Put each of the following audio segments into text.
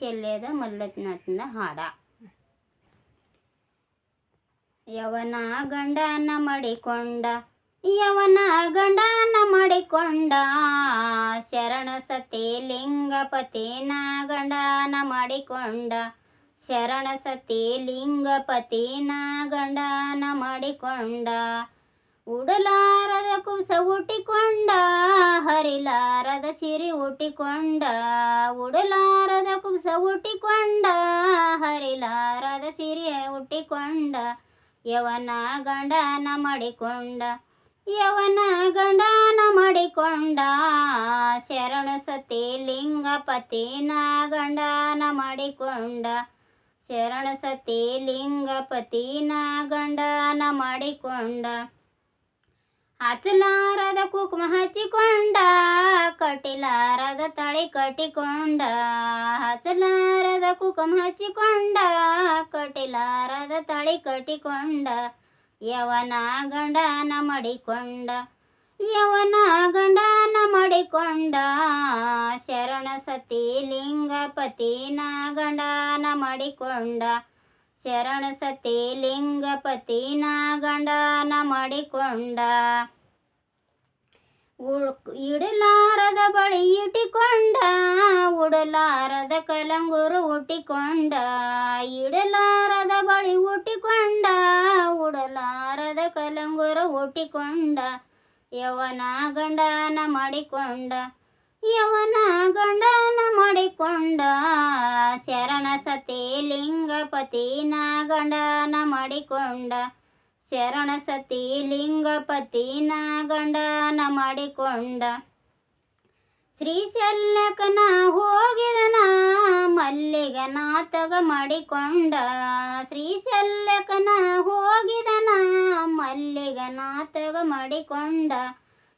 ಶಲ್ಯದ ಮಲ್ಲತ್ನಾಥನ ಹಾಡ. ಯವನ ಗಂಡನ ಮಡಿಕೊಂಡ, ಯವನ ಗಂಡನ ಮಡಿಕೊಂಡ, ಶರಣ ಸತಿ ಲಿಂಗಪತಿನ ಗಂಡನ ಮಾಡಿಕೊಂಡ, ಶರಣ ಸತಿ ಲಿಂಗಪತಿನ ಗಂಡನ ಮಾಡಿಕೊಂಡ, ಉಡಲಾರದ ಕುಸ ಹುಟ್ಟಿಕೊಂಡ ಸಿರಿ ಹುಟ್ಟಿಕೊಂಡ, ಉಡಲಾರದ ಕುಸ ಹುಟ್ಟಿಕೊಂಡ, ಹರಿಲಾರದ ಸಿರಿ ಹುಟ್ಟಿಕೊಂಡ, ಯವನ ಗಂಡನ ಮಾಡಿಕೊಂಡ, ಯವನ ಗಂಡನ ಮಾಡಿಕೊಂಡ, ಶರಣು ಸತಿ ಲಿಂಗಪತಿನ ಗಂಡನ ಮಾಡಿಕೊಂಡ, ಶರಣ ಸತಿ ಲಿಂಗಪತಿನ ಗಂಡನ ಮಾಡಿಕೊಂಡ, ಹಚ್ಚಲಾರದ ಕುಕುಮ ಹಚ್ಚಿಕೊಂಡ ಕಟ್ಟಿಲಾರದ ತಳಿ ಕಟ್ಟಿಕೊಂಡ, ಹಚ್ಚಲಾರದ ಕುಕುಮ ಹಚ್ಚಿಕೊಂಡ, ಕಟ್ಟಿಲಾರದ ತಳಿ ಕಟ್ಟಿಕೊಂಡ, ಯವನ ಗಂಡನ ಮಡಿಕೊಂಡ, ಯವನ ಗಂಡನ ಮಡಿಕೊಂಡ, ಶರಣ ಸತಿ ಲಿಂಗಪತಿನ ನಾಗಂಡನ ಮಡಿಕೊಂಡ, ಶರಣ ಸತಿ ಲಿಂಗಪತಿನ ಗಂಡನ ಮಡಿಕೊಂಡ. ಉಳ್- ಇಡಲಾರದ ಬಳಿ ಇಟ್ಟಿಕೊಂಡ, ಉಡಲಾರದ ಕಲಂಗುರು ಹುಟ್ಟಿಕೊಂಡ ಇಡಲಾರದ ಬಳಿ ಹುಟ್ಟಿಕೊಂಡ ಉಡಲಾರದ ಕಲಂಗುರು ಹುಟ್ಟಿಕೊಂಡ ಯವನ ಗಂಡನ ಮಾಡಿಕೊಂಡ, ಯವನ ಗಂಡನ ಮಾಡಿಕೊಂಡ, ಶರಣ ಸತಿ ಲಿಂಗಪತಿನ ಗಂಡನ ಮಾಡಿಕೊಂಡ ಶರಣ ಸತಿ ಲಿಂಗಪತಿ ಗಂಡನ ಮಾಡಿಕೊಂಡ. ಶ್ರೀಶಲ್ಯಕನ ಹೋಗಿದನ ಮಲ್ಲಿಗನಾಥಗ ಮಾಡಿಕೊಂಡ. ಶ್ರೀಶಲ್ಯಕನ ಹೋಗಿದನ ಮಲ್ಲಿಗನಾಥಗ ಮಾಡಿಕೊಂಡ.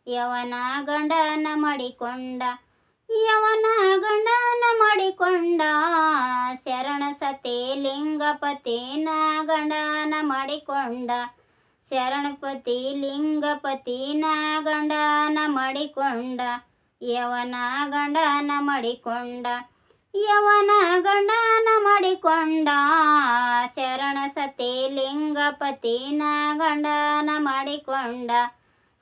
ಯವನ ಗಂಡನ ಮಾಡಿಕೊಂಡ ಯವನ ಗಂಡನ ಮಾಡಿಕೊಂಡ. ಶರಣ ಸತಿ ಲಿಂಗಪತಿನ ಗಂಡನ ಮಾಡಿಕೊಂಡ. ಶರಣಪತಿ ಲಿಂಗಪತಿ ನಾಗಂಡನ ಮಾಡಿಕೊಂಡ, ಯವನ ಗಂಡನ ಮಾಡಿಕೊಂಡ, ಯವನ ಗಂಡನ ಮಾಡಿಕೊಂಡ. ಶರಣ ಸತಿ ಲಿಂಗಪತಿ ನಾಗಂಡನ ಮಾಡಿಕೊಂಡ,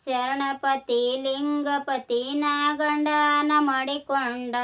ಶರಣಪತಿ ಲಿಂಗಪತಿ ನಾಗಂಡನ ಮಾಡಿಕೊಂಡ.